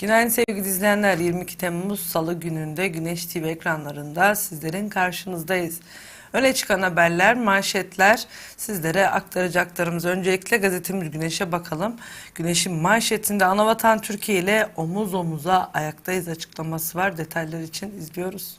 Günaydın sevgili izleyenler. 22 Temmuz Salı gününde Güneş TV ekranlarında sizlerin karşınızdayız. Öne çıkan haberler, manşetler sizlere aktaracaklarımız. Öncelikle gazetemiz Güneş'e bakalım. Güneş'in manşetinde Anavatan Türkiye ile omuz omuza ayaktayız açıklaması var. Detaylar için izliyoruz.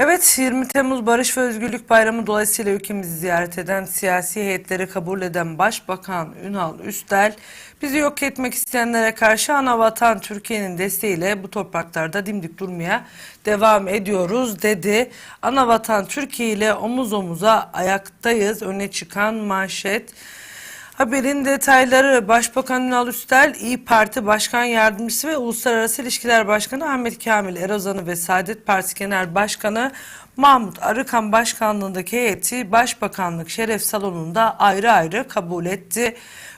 Evet 20 Temmuz Barış ve Özgürlük Bayramı dolayısıyla ülkemizi ziyaret eden siyasi heyetleri kabul eden Başbakan Ünal Üstel bizi yok etmek isteyenlere karşı ana vatan Türkiye'nin desteğiyle bu topraklarda dimdik durmaya devam ediyoruz dedi. Ana vatan Türkiye ile omuz omuza ayaktayız öne çıkan manşet. Haberin detayları Başbakan Ünal Üstel, İyi Parti Başkan Yardımcısı ve Uluslararası İlişkiler Başkanı Ahmet Kamil Erozan'ı ve Saadet Partisi Genel Başkanı Mahmut Arıkan Başkanlığındaki heyeti Başbakanlık Şeref Salonu'nda ayrı ayrı kabul etti.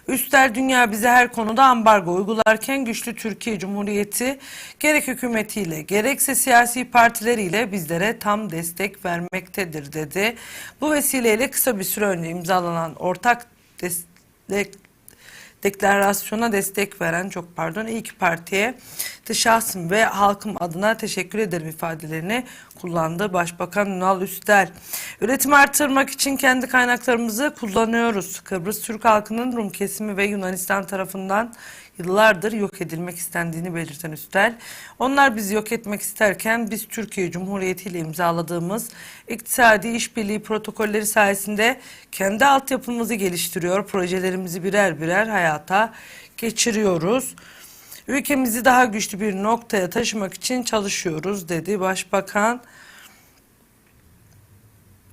Üstel dünya bize her konuda ambargo uygularken güçlü Türkiye Cumhuriyeti gerek hükümetiyle gerekse siyasi partileriyle bizlere tam destek vermektedir dedi. Bu vesileyle kısa bir süre önce imzalanan ortak destek dek- deklarasyona destek veren çok pardon iyi ki partiye de şahsım ve halkım adına teşekkür ederim ifadelerini kullandı Başbakan Ünal Üstel. Üretimi artırmak için kendi kaynaklarımızı kullanıyoruz. Kıbrıs Türk halkının Rum kesimi ve Yunanistan tarafından yıllardır yok edilmek istendiğini belirten Üstel, onlar bizi yok etmek isterken biz Türkiye Cumhuriyeti ile imzaladığımız iktisadi işbirliği protokolleri sayesinde kendi altyapımızı geliştiriyor, projelerimizi birer birer hayata geçiriyoruz. Ülkemizi daha güçlü bir noktaya taşımak için çalışıyoruz dedi Başbakan.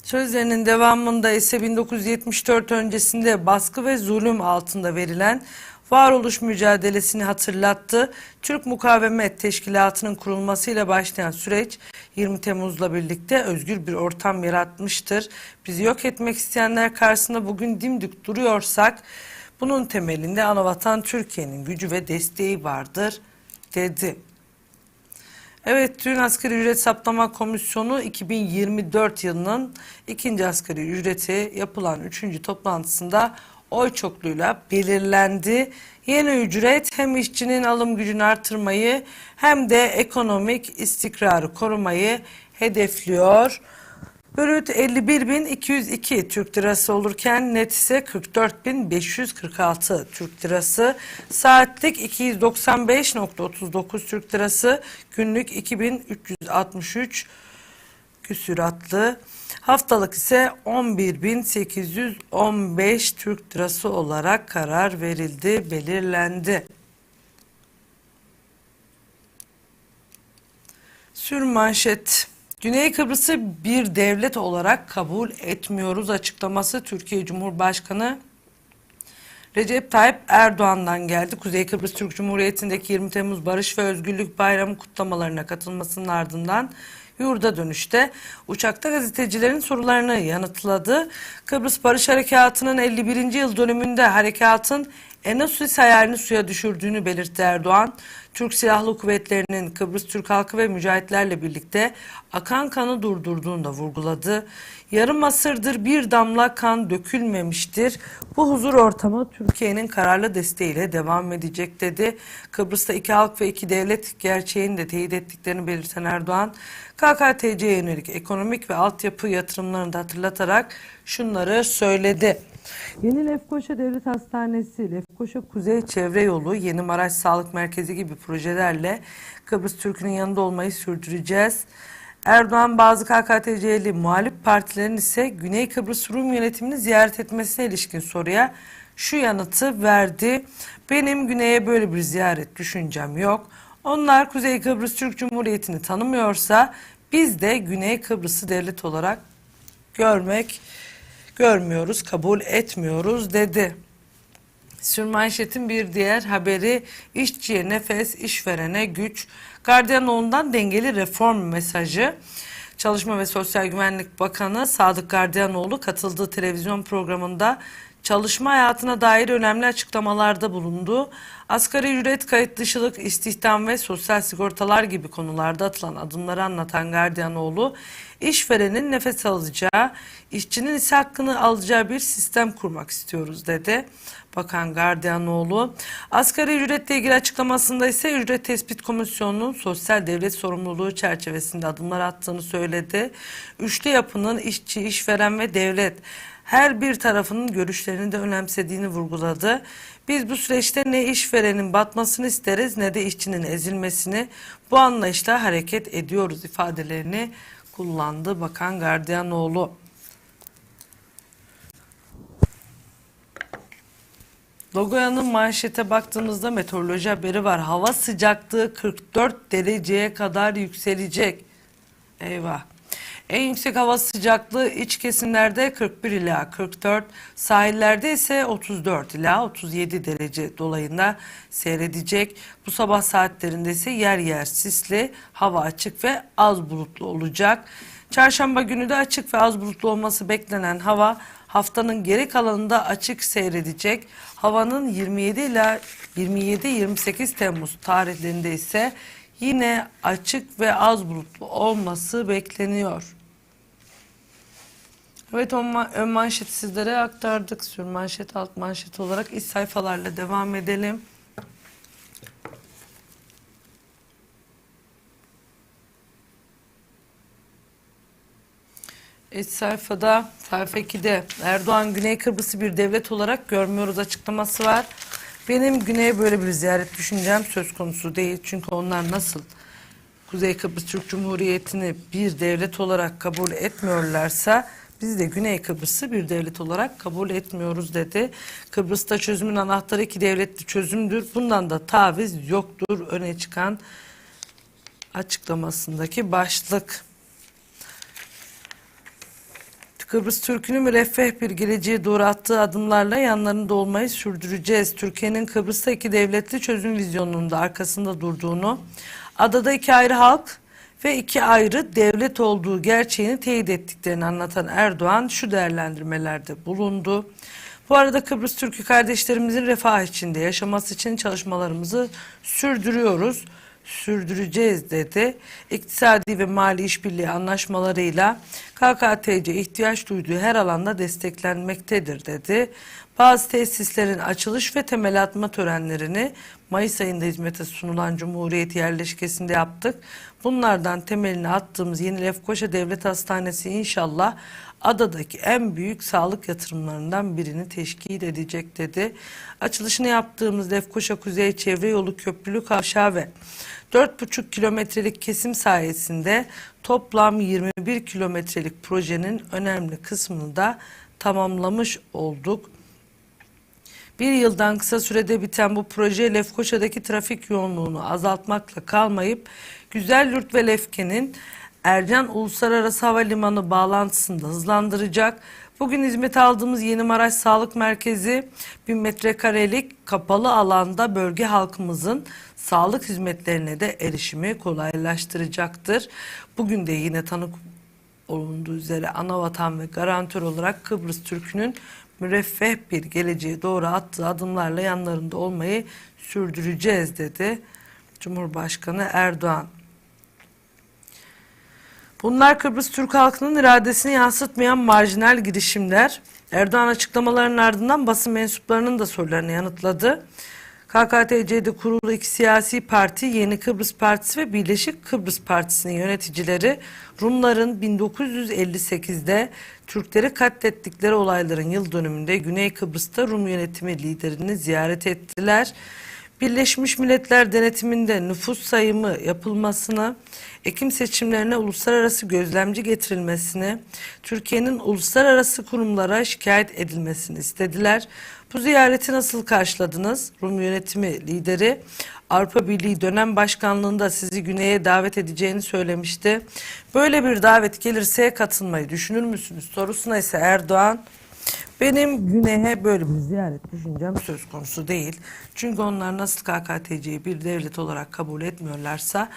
Sözlerinin devamında ise 1974 öncesinde baskı ve zulüm altında verilen varoluş mücadelesini hatırlattı. Türk Mukavemet Teşkilatı'nın kurulmasıyla başlayan süreç 20 Temmuz'la birlikte özgür bir ortam yaratmıştır. Bizi yok etmek isteyenler karşısında bugün dimdik duruyorsak bunun temelinde anavatan Türkiye'nin gücü ve desteği vardır dedi. Evet, dün Asgari Ücret Saptama Komisyonu 2024 yılının ikinci asgari ücreti yapılan üçüncü toplantısında oy çokluğuyla belirlendi. Yeni ücret hem işçinin alım gücünü artırmayı hem de ekonomik istikrarı korumayı hedefliyor. Brüt 51.202 Türk Lirası olurken net ise 44.546 Türk Lirası. Saatlik 295.39 Türk Lirası. Günlük 2363 küsüratlı. Haftalık ise 11.815 Türk Lirası olarak karar verildi, belirlendi. Sürmanşet. Güney Kıbrıs'ı bir devlet olarak kabul etmiyoruz açıklaması Türkiye Cumhurbaşkanı Recep Tayyip Erdoğan'dan geldi. Kuzey Kıbrıs Türk Cumhuriyeti'ndeki 20 Temmuz Barış ve Özgürlük Bayramı kutlamalarına katılmasının ardından yurda dönüşte uçakta gazetecilerin sorularını yanıtladı. Kıbrıs Barış Harekatı'nın 51. yıl dönümünde harekatın Enosis hayalini suya düşürdüğünü belirtti Erdoğan. Türk Silahlı Kuvvetleri'nin Kıbrıs Türk halkı ve mücahitlerle birlikte akan kanı durdurduğunu da vurguladı. Yarım asırdır bir damla kan dökülmemiştir. Bu huzur ortamı Türkiye'nin kararlı desteğiyle devam edecek dedi. Kıbrıs'ta iki halk ve iki devlet gerçeğini de teyit ettiklerini belirten Erdoğan, KKTC'ye yönelik ekonomik ve altyapı yatırımlarını da hatırlatarak şunları söyledi. Yeni Lefkoşa Devlet Hastanesi, Lefkoşa Kuzey Çevre Yolu, Yeni Maraş Sağlık Merkezi gibi projelerle Kıbrıs Türk'ünün yanında olmayı sürdüreceğiz. Erdoğan bazı KKTC'li muhalif partilerin ise Güney Kıbrıs Rum yönetimini ziyaret etmesine ilişkin soruya şu yanıtı verdi. Benim güneye böyle bir ziyaret düşüncem yok. Onlar Kuzey Kıbrıs Türk Cumhuriyeti'ni tanımıyorsa biz de Güney Kıbrıs'ı devlet olarak görmek görmüyoruz, kabul etmiyoruz dedi. Sürmanşetin bir diğer haberi işçiye nefes, işverene güç. Gardiyanoğlu'ndan dengeli reform mesajı. Çalışma ve Sosyal Güvenlik Bakanı Sadık Gardiyanoğlu katıldığı televizyon programında çalışma hayatına dair önemli açıklamalarda bulundu. Asgari ücret, kayıt dışılık, istihdam ve sosyal sigortalar gibi konularda atılan adımları anlatan Gardiyanoğlu, işverenin nefes alacağı, işçinin ise hakkını alacağı bir sistem kurmak istiyoruz dedi. Bakan Gardiyanoğlu, asgari ücretle ilgili açıklamasında ise ücret tespit komisyonunun sosyal devlet sorumluluğu çerçevesinde adımlar attığını söyledi. Üçlü yapının işçi, işveren ve devlet her bir tarafının görüşlerini de önemsediğini vurguladı. Biz bu süreçte ne işverenin batmasını isteriz ne de işçinin ezilmesini bu anlayışla hareket ediyoruz ifadelerini kullandı Bakan Gardiyanoğlu. Logoyanın manşete baktığımızda meteoroloji haberi var. Hava sıcaklığı 44 dereceye kadar yükselecek. Eyvah. En yüksek hava sıcaklığı iç kesimlerde 41 ila 44, sahillerde ise 34 ila 37 derece dolayında seyredecek. Bu sabah saatlerinde ise yer yer sisli, hava açık ve az bulutlu olacak. Çarşamba günü de açık ve az bulutlu olması beklenen hava haftanın geri kalanında açık seyredecek. Havanın 27 ila 27-28 Temmuz tarihlerinde ise yine açık ve az bulutlu olması bekleniyor. Evet ön ma- ön manşeti sizlere aktardık. Sür manşet alt manşet olarak iç sayfalarla devam edelim. İç sayfada sayfa 2'de Erdoğan Güney Kıbrıs'ı bir devlet olarak görmüyoruz açıklaması var. Benim Güney'e böyle bir ziyaret düşüncem söz konusu değil. Çünkü onlar nasıl Kuzey Kıbrıs Türk Cumhuriyeti'ni bir devlet olarak kabul etmiyorlarsa biz de Güney Kıbrıs'ı bir devlet olarak kabul etmiyoruz dedi. Kıbrıs'ta çözümün anahtarı iki devletli çözümdür. Bundan da taviz yoktur öne çıkan açıklamasındaki başlık. Kıbrıs Türk'ünü müreffeh bir geleceğe doğru attığı adımlarla yanlarında olmayı sürdüreceğiz. Türkiye'nin Kıbrıs'ta iki devletli çözüm vizyonunun da arkasında durduğunu, adada iki ayrı halk ve iki ayrı devlet olduğu gerçeğini teyit ettiklerini anlatan Erdoğan şu değerlendirmelerde bulundu. Bu arada Kıbrıs Türk'ü kardeşlerimizin refah içinde yaşaması için çalışmalarımızı sürdürüyoruz sürdüreceğiz dedi. İktisadi ve mali işbirliği anlaşmalarıyla KKTC ihtiyaç duyduğu her alanda desteklenmektedir dedi. Bazı tesislerin açılış ve temel atma törenlerini Mayıs ayında hizmete sunulan Cumhuriyet yerleşkesinde yaptık. Bunlardan temelini attığımız Yeni Lefkoşa Devlet Hastanesi inşallah adadaki en büyük sağlık yatırımlarından birini teşkil edecek dedi. Açılışını yaptığımız Lefkoşa Kuzey Çevre Yolu Köprülü Kavşağı ve 4,5 kilometrelik kesim sayesinde toplam 21 kilometrelik projenin önemli kısmını da tamamlamış olduk. Bir yıldan kısa sürede biten bu proje Lefkoşa'daki trafik yoğunluğunu azaltmakla kalmayıp Güzelyurt ve Lefke'nin Ercan Uluslararası Havalimanı bağlantısını da hızlandıracak. Bugün hizmet aldığımız Yeni Maraş Sağlık Merkezi 1000 metrekarelik kapalı alanda bölge halkımızın sağlık hizmetlerine de erişimi kolaylaştıracaktır. Bugün de yine tanık olunduğu üzere anavatan ve garantör olarak Kıbrıs Türk'ünün müreffeh bir geleceğe doğru attığı adımlarla yanlarında olmayı sürdüreceğiz dedi Cumhurbaşkanı Erdoğan. Bunlar Kıbrıs Türk halkının iradesini yansıtmayan marjinal girişimler. Erdoğan açıklamalarının ardından basın mensuplarının da sorularını yanıtladı. KKTC'de kurulu iki siyasi parti Yeni Kıbrıs Partisi ve Birleşik Kıbrıs Partisi'nin yöneticileri Rumların 1958'de Türkleri katlettikleri olayların yıl dönümünde Güney Kıbrıs'ta Rum yönetimi liderini ziyaret ettiler. Birleşmiş Milletler denetiminde nüfus sayımı yapılmasını, Ekim seçimlerine uluslararası gözlemci getirilmesini, Türkiye'nin uluslararası kurumlara şikayet edilmesini istediler. Bu ziyareti nasıl karşıladınız? Rum yönetimi lideri Avrupa Birliği dönem başkanlığında sizi güneye davet edeceğini söylemişti. Böyle bir davet gelirse katılmayı düşünür müsünüz? Sorusuna ise Erdoğan Benim Güney'e böyle bir ziyaret düşüncem söz konusu değil. Çünkü onlar nasıl KKTC'yi bir devlet olarak kabul etmiyorlarsa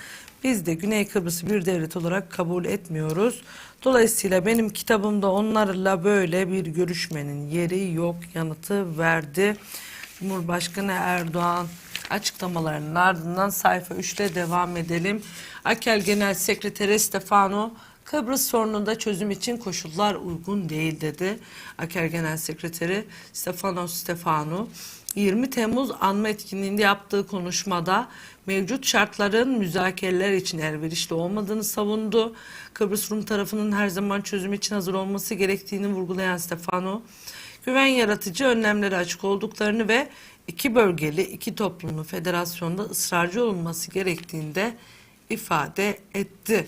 biz de Güney Kıbrıs'ı bir devlet olarak kabul etmiyoruz. Dolayısıyla benim kitabımda onlarla böyle bir görüşmenin yeri yok yanıtı verdi. Cumhurbaşkanı Erdoğan açıklamalarının ardından sayfa 3'te devam edelim. Akel Genel Sekreteri Stefano Kıbrıs sorununda çözüm için koşullar uygun değil dedi. Aker Genel Sekreteri Stefano Stefano 20 Temmuz anma etkinliğinde yaptığı konuşmada mevcut şartların müzakereler için elverişli olmadığını savundu. Kıbrıs Rum tarafının her zaman çözüm için hazır olması gerektiğini vurgulayan Stefano, güven yaratıcı önlemlere açık olduklarını ve iki bölgeli iki toplumlu federasyonda ısrarcı olunması gerektiğinde ifade etti.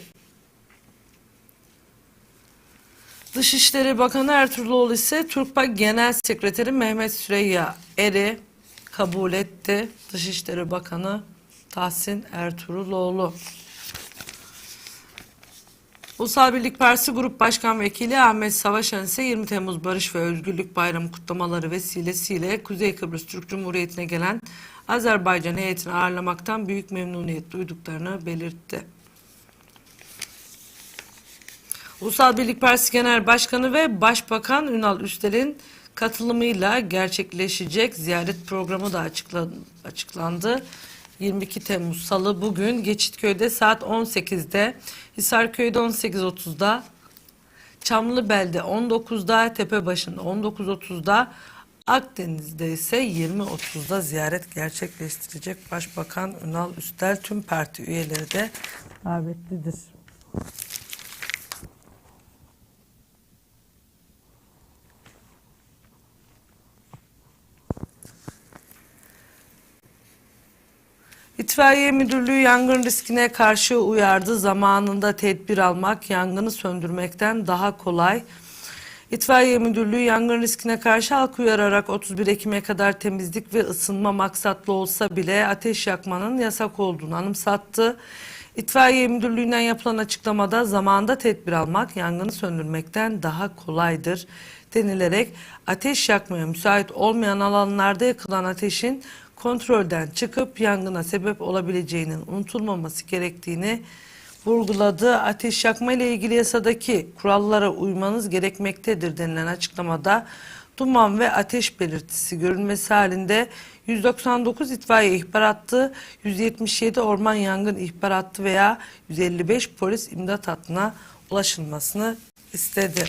Dışişleri Bakanı Ertuğruloğlu ise Türkpak Genel Sekreteri Mehmet Süreyya Er'i kabul etti. Dışişleri Bakanı Tahsin Ertuğruloğlu. Ulusal Birlik Partisi Grup Başkan Vekili Ahmet Savaşan ise 20 Temmuz Barış ve Özgürlük Bayramı kutlamaları vesilesiyle Kuzey Kıbrıs Türk Cumhuriyeti'ne gelen Azerbaycan heyetini ağırlamaktan büyük memnuniyet duyduklarını belirtti. Ulusal Birlik Partisi Genel Başkanı ve Başbakan Ünal Üstel'in katılımıyla gerçekleşecek ziyaret programı da açıkla- açıklandı. 22 Temmuz Salı bugün Geçitköy'de saat 18'de, Hisarköy'de 18.30'da, Çamlıbel'de 19'da, Tepebaşı'nda 19.30'da, Akdeniz'de ise 20.30'da ziyaret gerçekleştirecek Başbakan Ünal Üstel tüm parti üyeleri de davetlidir. İtfaiye Müdürlüğü yangın riskine karşı uyardı. Zamanında tedbir almak yangını söndürmekten daha kolay. İtfaiye Müdürlüğü yangın riskine karşı halk uyararak 31 Ekim'e kadar temizlik ve ısınma maksatlı olsa bile ateş yakmanın yasak olduğunu anımsattı. İtfaiye Müdürlüğü'nden yapılan açıklamada zamanda tedbir almak yangını söndürmekten daha kolaydır denilerek ateş yakmaya müsait olmayan alanlarda yakılan ateşin kontrolden çıkıp yangına sebep olabileceğinin unutulmaması gerektiğini vurguladı. Ateş yakma ile ilgili yasadaki kurallara uymanız gerekmektedir denilen açıklamada duman ve ateş belirtisi görülmesi halinde 199 itfaiye ihbar hattı, 177 orman yangın ihbar hattı veya 155 polis imdat hattına ulaşılmasını istedi.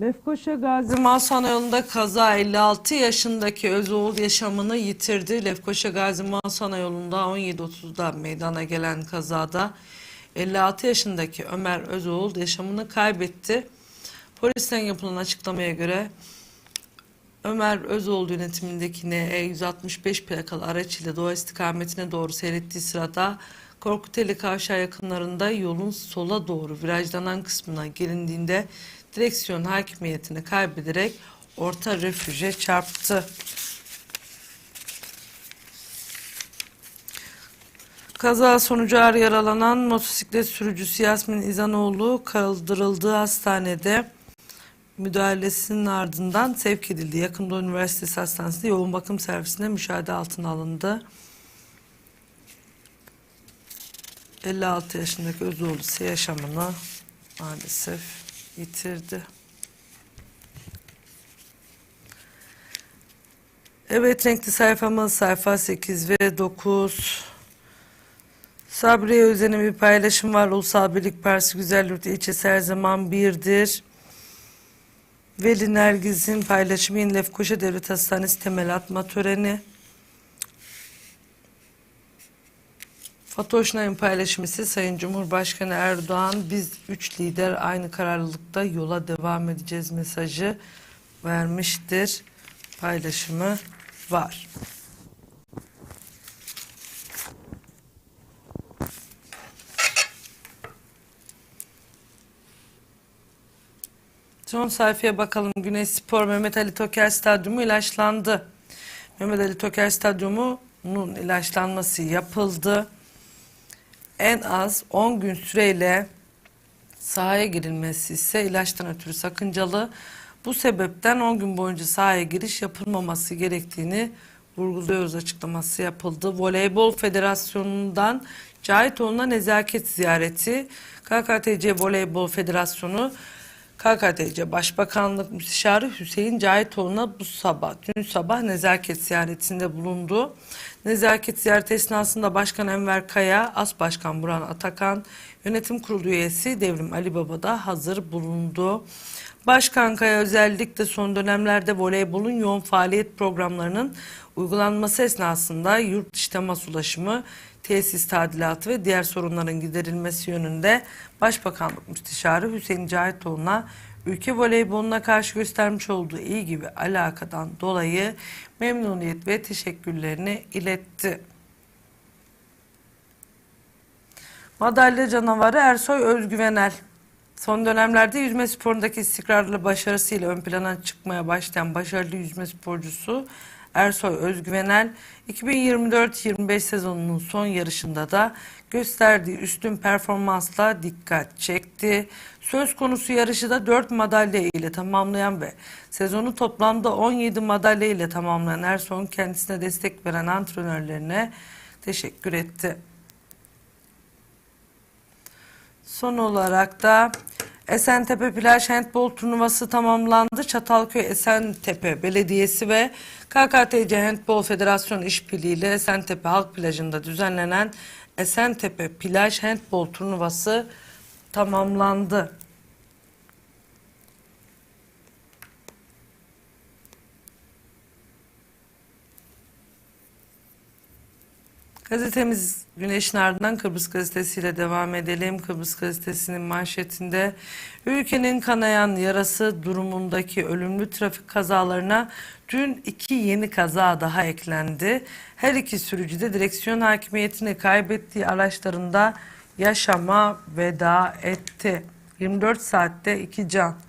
Lefkoşa Gazi Malsana yolunda kaza 56 yaşındaki Özoğul yaşamını yitirdi. Lefkoşa Gazi Malsana yolunda 17.30'da meydana gelen kazada 56 yaşındaki Ömer Özoğul yaşamını kaybetti. Polisten yapılan açıklamaya göre Ömer Özoğlu yönetimindeki NE 165 plakalı araç ile Doğu istikametine doğru seyrettiği sırada Korkuteli Kavşağı yakınlarında yolun sola doğru virajlanan kısmına gelindiğinde direksiyon hakimiyetini kaybederek orta refüje çarptı. Kaza sonucu ağır yaralanan motosiklet sürücüsü Yasmin İzanoğlu kaldırıldığı hastanede müdahalesinin ardından sevk edildi. Yakında Üniversitesi Hastanesi'nde yoğun bakım servisinde müşahede altına alındı. 56 yaşındaki Özoğlu ise yaşamını maalesef yitirdi. Evet renkli sayfamız sayfa 8 ve 9. Sabriye Özen'in bir paylaşım var. Ulusal Birlik Partisi Güzelyurt ilçesi her zaman birdir. Veli Nergiz'in paylaşımı yine Lefkoşa Devlet Hastanesi temel atma töreni. Fatoş Naim paylaşımı ise Sayın Cumhurbaşkanı Erdoğan biz üç lider aynı kararlılıkta yola devam edeceğiz mesajı vermiştir. Paylaşımı var. Son sayfaya bakalım. Güney Spor Mehmet Ali Toker Stadyumu ilaçlandı. Mehmet Ali Toker Stadyumu'nun ilaçlanması yapıldı. En az 10 gün süreyle sahaya girilmesi ise ilaçtan ötürü sakıncalı. Bu sebepten 10 gün boyunca sahaya giriş yapılmaması gerektiğini vurguluyoruz açıklaması yapıldı. Voleybol Federasyonu'ndan Cahitoğlu'na nezaket ziyareti KKTC Voleybol Federasyonu KKTC Başbakanlık Müsteşarı Hüseyin Cahitoğlu'na bu sabah, dün sabah nezaket ziyaretinde bulundu. Nezaket ziyareti esnasında Başkan Enver Kaya, As Başkan Burhan Atakan, Yönetim Kurulu üyesi Devrim Ali Baba da hazır bulundu. Başkan Kaya özellikle son dönemlerde voleybolun yoğun faaliyet programlarının uygulanması esnasında yurt dışı temas ulaşımı, tesis tadilatı ve diğer sorunların giderilmesi yönünde Başbakanlık Müsteşarı Hüseyin Cahitoğlu'na ülke voleyboluna karşı göstermiş olduğu ilgi ve alakadan dolayı memnuniyet ve teşekkürlerini iletti. Madalya canavarı Ersoy Özgüvenel. Son dönemlerde yüzme sporundaki istikrarlı başarısıyla ön plana çıkmaya başlayan başarılı yüzme sporcusu Ersoy Özgüvenel 2024-25 sezonunun son yarışında da gösterdiği üstün performansla dikkat çekti. Söz konusu yarışı da 4 madalya ile tamamlayan ve sezonu toplamda 17 madalya ile tamamlayan Ersoy'un kendisine destek veren antrenörlerine teşekkür etti. Son olarak da Esentepe Plaj Handbol Turnuvası tamamlandı. Çatalköy Esentepe Belediyesi ve KKTC Handbol Federasyonu işbirliğiyle Esentepe Halk Plajı'nda düzenlenen Esentepe Plaj Handbol Turnuvası tamamlandı. Gazetemiz Güneşin ardından Kıbrıs Gazetesi ile devam edelim. Kıbrıs Gazetesi'nin manşetinde ülkenin kanayan yarası durumundaki ölümlü trafik kazalarına dün iki yeni kaza daha eklendi. Her iki sürücü de direksiyon hakimiyetini kaybettiği araçlarında yaşama veda etti. 24 saatte iki can.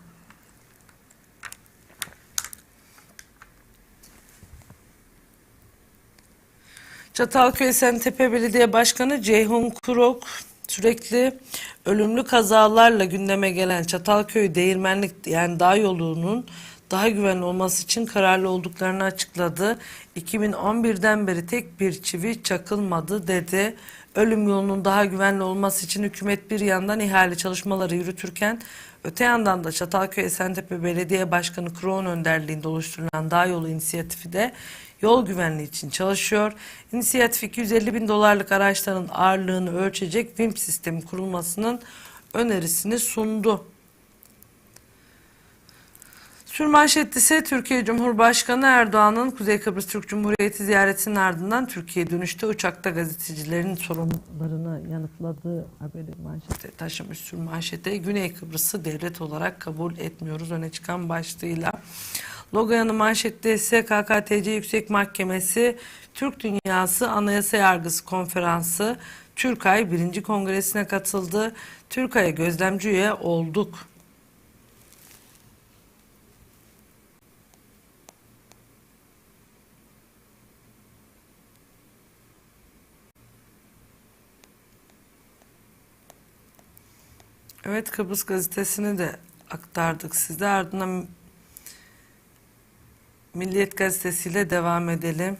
Çatalköy Esentepe Belediye Başkanı Ceyhun Kurok sürekli ölümlü kazalarla gündeme gelen Çatalköy Değirmenlik yani dağ yolunun daha güvenli olması için kararlı olduklarını açıkladı. 2011'den beri tek bir çivi çakılmadı dedi. Ölüm yolunun daha güvenli olması için hükümet bir yandan ihale çalışmaları yürütürken öte yandan da Çatalköy Esentepe Belediye Başkanı Kroğun önderliğinde oluşturulan dağ yolu inisiyatifi de yol güvenliği için çalışıyor. İnisiyatif 250 bin dolarlık araçların ağırlığını ölçecek VIM sistemi kurulmasının önerisini sundu. Sürmanşette ise Türkiye Cumhurbaşkanı Erdoğan'ın Kuzey Kıbrıs Türk Cumhuriyeti ziyaretinin ardından Türkiye dönüşte uçakta gazetecilerin sorunlarını yanıtladığı haberi manşete taşımış sürmanşete Güney Kıbrıs'ı devlet olarak kabul etmiyoruz öne çıkan başlığıyla. Logoyan'ın manşette ise KKTC Yüksek Mahkemesi Türk Dünyası Anayasa Yargısı Konferansı Türkay 1. Kongresi'ne katıldı. Türkay'a gözlemci üye olduk. Evet Kıbrıs gazetesini de aktardık size. Ardından Milliyet gazetesiyle devam edelim.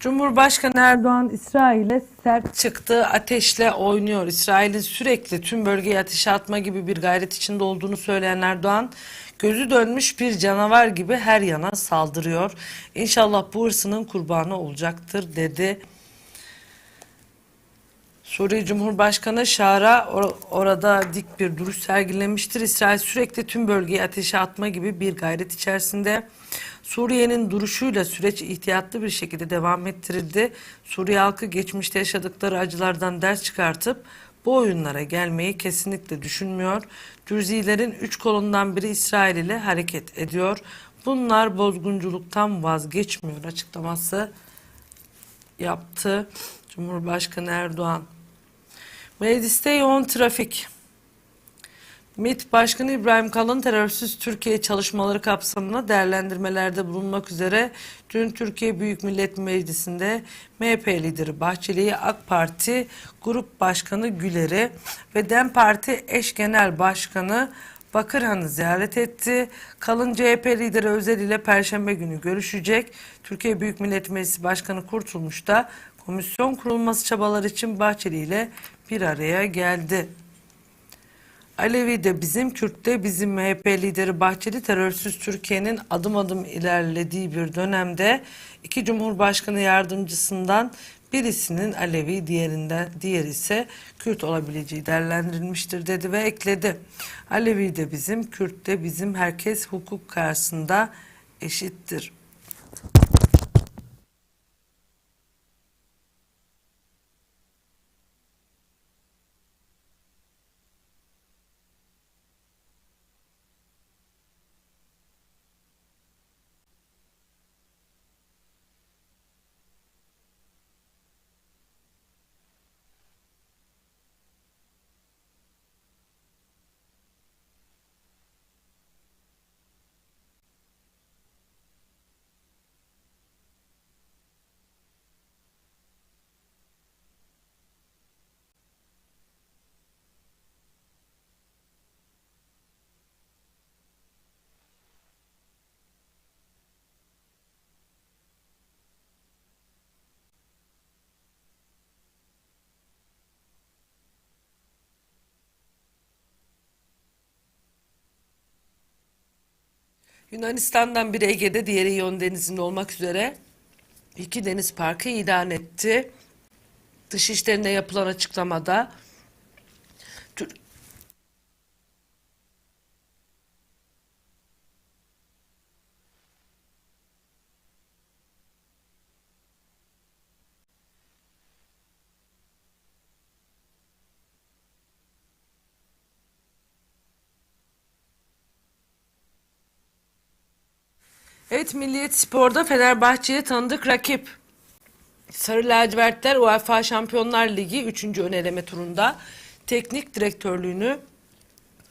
Cumhurbaşkanı Erdoğan İsrail'e sert çıktı, ateşle oynuyor. İsrail'in sürekli tüm bölgeye ateşe atma gibi bir gayret içinde olduğunu söyleyen Erdoğan, gözü dönmüş bir canavar gibi her yana saldırıyor. İnşallah bu hırsının kurbanı olacaktır dedi. Suriye Cumhurbaşkanı Şara or- orada dik bir duruş sergilemiştir. İsrail sürekli tüm bölgeyi ateşe atma gibi bir gayret içerisinde. Suriye'nin duruşuyla süreç ihtiyatlı bir şekilde devam ettirildi. Suriye halkı geçmişte yaşadıkları acılardan ders çıkartıp bu oyunlara gelmeyi kesinlikle düşünmüyor. Cüzilerin üç kolundan biri İsrail ile hareket ediyor. Bunlar bozgunculuktan vazgeçmiyor açıklaması yaptı Cumhurbaşkanı Erdoğan. Mecliste yoğun trafik. MİT Başkanı İbrahim Kalın terörsüz Türkiye çalışmaları kapsamında değerlendirmelerde bulunmak üzere dün Türkiye Büyük Millet Meclisi'nde MHP lideri Bahçeli'yi AK Parti Grup Başkanı Güler'i ve DEM Parti Eş Genel Başkanı Bakırhan'ı ziyaret etti. Kalın CHP lideri Özel ile Perşembe günü görüşecek. Türkiye Büyük Millet Meclisi Başkanı Kurtulmuş da komisyon kurulması çabaları için Bahçeli ile bir araya geldi. Alevi de bizim, Kürt de bizim MHP lideri Bahçeli terörsüz Türkiye'nin adım adım ilerlediği bir dönemde iki Cumhurbaşkanı yardımcısından birisinin Alevi diğerinden diğeri ise Kürt olabileceği değerlendirilmiştir dedi ve ekledi. Alevi de bizim, Kürt de bizim herkes hukuk karşısında eşittir. Yunanistan'dan biri Ege'de, diğeri İyon Denizi'nde olmak üzere iki deniz parkı ilan etti. Dışişlerinde yapılan açıklamada Evet Milliyet Spor'da Fenerbahçe'ye tanıdık rakip. Sarı lacivertler UEFA Şampiyonlar Ligi 3. ön eleme turunda teknik direktörlüğünü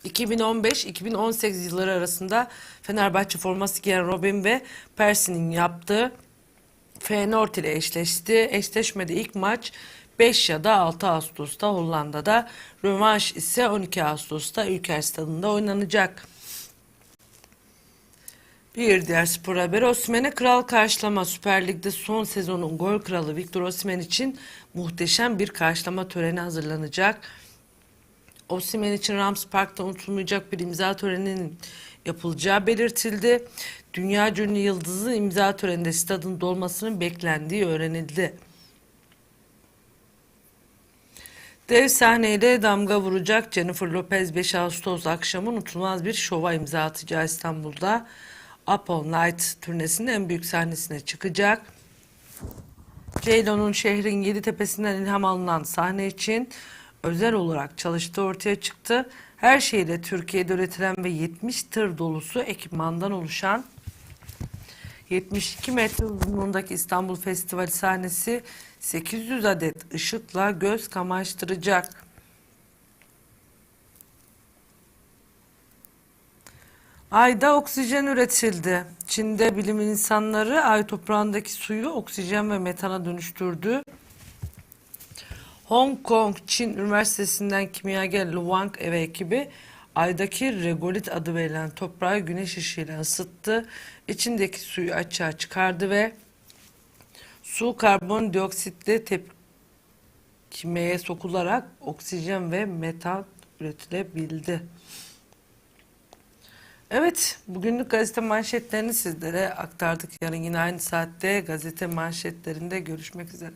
2015-2018 yılları arasında Fenerbahçe forması giyen Robin ve Persie'nin yaptığı Feyenoord ile eşleşti. Eşleşmede ilk maç 5 ya da 6 Ağustos'ta Hollanda'da, rövanş ise 12 Ağustos'ta Ülker Stadı'nda oynanacak. Bir diğer spor haberi Osimhen'e kral karşılama Süper Lig'de son sezonun gol kralı Victor Osimhen için muhteşem bir karşılama töreni hazırlanacak. Osimhen için Rams Park'ta unutulmayacak bir imza töreninin yapılacağı belirtildi. Dünya ünlü yıldızın imza töreninde stadın dolmasının beklendiği öğrenildi. Dev sahneyle damga vuracak Jennifer Lopez 5 Ağustos akşamı unutulmaz bir şova imza atacağı İstanbul'da. Up All Night turnesinin en büyük sahnesine çıkacak. Ceylan'ın şehrin yedi tepesinden ilham alınan sahne için özel olarak çalıştığı ortaya çıktı. Her şeyde Türkiye'de üretilen ve 70 tır dolusu ekipmandan oluşan 72 metre uzunluğundaki İstanbul Festivali sahnesi 800 adet ışıkla göz kamaştıracak. Ayda oksijen üretildi. Çin'de bilim insanları ay toprağındaki suyu oksijen ve metana dönüştürdü. Hong Kong Çin Üniversitesi'nden kimyager Lu Wang ve ekibi aydaki regolit adı verilen toprağı güneş ışığıyla ısıttı. İçindeki suyu açığa çıkardı ve su karbondioksitle tepkimeye sokularak oksijen ve metan üretilebildi. Evet, bugünlük gazete manşetlerini sizlere aktardık. Yarın yine aynı saatte gazete manşetlerinde görüşmek üzere.